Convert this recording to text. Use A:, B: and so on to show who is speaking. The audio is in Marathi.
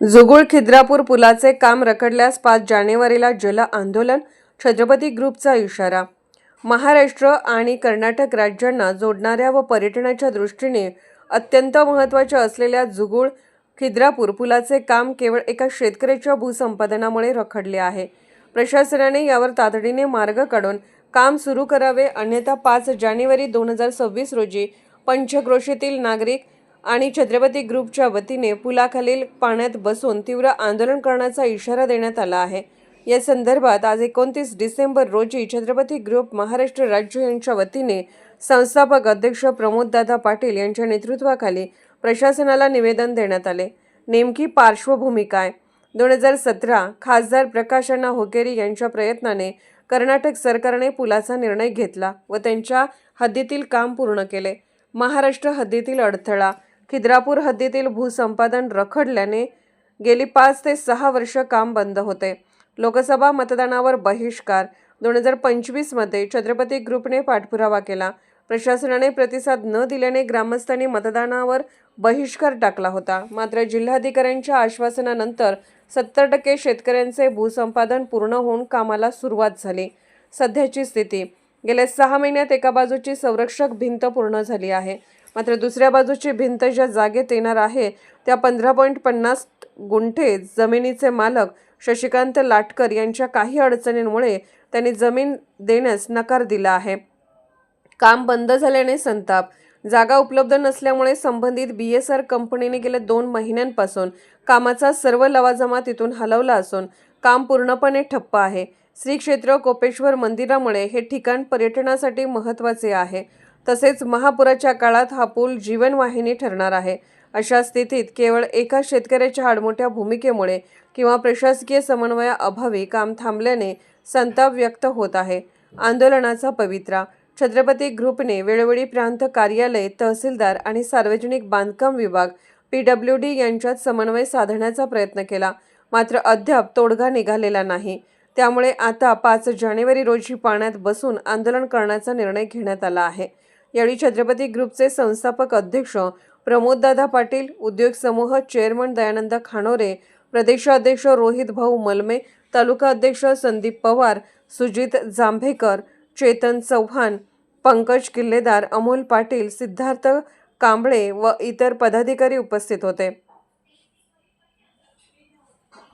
A: जुगुळ खिद्रापूर पुलाचे काम रखडल्यास पाच जानेवारीला जल आंदोलन छत्रपती ग्रुपचा इशारा. महाराष्ट्र आणि कर्नाटक राज्यांना जोडणाऱ्या व पर्यटनाच्या दृष्टीने अत्यंत महत्त्वाच्या असलेल्या जुगुळ खिद्रापूर पुलाचे काम केवळ एका शेतकऱ्याच्या भूसंपादनामुळे रखडले आहे. प्रशासनाने यावर तातडीने मार्ग काढून काम सुरू करावे अन्यथा पाच जानेवारी दोन हजार सव्वीस रोजी पंचक्रोशीतील नागरिक आणि छत्रपती ग्रुपच्या वतीने पुलाखालील पाण्यात बसून तीव्र आंदोलन करण्याचा इशारा देण्यात आला आहे. या संदर्भात आज एकोणतीस डिसेंबर रोजी छत्रपती ग्रुप महाराष्ट्र राज्य यांच्या वतीने संस्थापक अध्यक्ष प्रमोददादा पाटील यांच्या नेतृत्वाखाली प्रशासनाला निवेदन देण्यात आले. नेमकी पार्श्वभूमी काय? दोन हजार सतरा खासदार प्रकाश अण्णा होकेरी यांच्या प्रयत्नाने कर्नाटक सरकारने पुलाचा निर्णय घेतला व त्यांच्या हद्दीतील काम पूर्ण केले. महाराष्ट्र हद्दीतील अडथळा खिद्रापूर हद्दीतील भूसंपादन रखडल्याने गेली पाच ते सहा वर्ष काम बंद होते. लोकसभा मतदानावर बहिष्कार. दोन हजार पंचवीसमध्ये छत्रपती ग्रुपने पाठपुरावा केला. प्रशासनाने प्रतिसाद न दिल्याने ग्रामस्थांनी मतदानावर बहिष्कार टाकला होता. मात्र जिल्हाधिकाऱ्यांच्या आश्वासनानंतर सत्तर टक्के शेतकऱ्यांचे भूसंपादन पूर्ण होऊन कामाला सुरुवात झाली. सध्याची स्थिती. गेल्या सहा महिन्यात एका बाजूची संरक्षक भिंत पूर्ण झाली आहे. मात्र दुसऱ्या बाजूची भिंत ज्या जागेत येणार आहे त्या पंधरा पॉईंट पन्नास गुंठे जमिनीचे मालक शशिकांत लाटकर यांच्या काही अडचणींमुळे त्यांनी जमीन देण्यास नकार दिला आहे. काम बंद झाल्याने संताप. जागा उपलब्ध नसल्यामुळे संबंधित बी एस आर कंपनीने गेल्या दोन महिन्यांपासून कामाचा सर्व लवाजमा तिथून हलवला असून काम पूर्णपणे ठप्प आहे. श्री क्षेत्र कोपेश्वर मंदिरामुळे हे ठिकाण पर्यटनासाठी महत्त्वाचे आहे. तसेच महापुराच्या काळात हा पूल जीवनवाहिनी ठरणार आहे. अशा स्थितीत केवळ एका शेतकऱ्याच्या आडमोठ्या भूमिकेमुळे किंवा प्रशासकीय समन्वयाअभावी काम थांबल्याने संताप व्यक्त होत आहे. आंदोलनाचा पवित्रा छत्रपती ग्रुपने वेळोवेळी प्रांत कार्यालय तहसीलदार आणि सार्वजनिक बांधकाम विभाग पी डब्ल्यू डी यांच्यात समन्वय साधण्याचा प्रयत्न केला. मात्र अद्याप तोडगा निघालेला नाही. त्यामुळे आता पाच जानेवारी रोजी पाण्यात बसून आंदोलन करण्याचा निर्णय घेण्यात आला आहे. यावेळी छत्रपती ग्रुपचे संस्थापक अध्यक्ष प्रमोददादा पाटील उद्योग समूह चेअरमन दयानंद खानोरे प्रदेशाध्यक्ष रोहित भाऊ मलमे तालुका अध्यक्ष संदीप पवार सुजित जांभेकर चेतन चव्हाण पंकज किल्लेदार अमोल पाटील सिद्धार्थ कांबळे व इतर पदाधिकारी उपस्थित होते.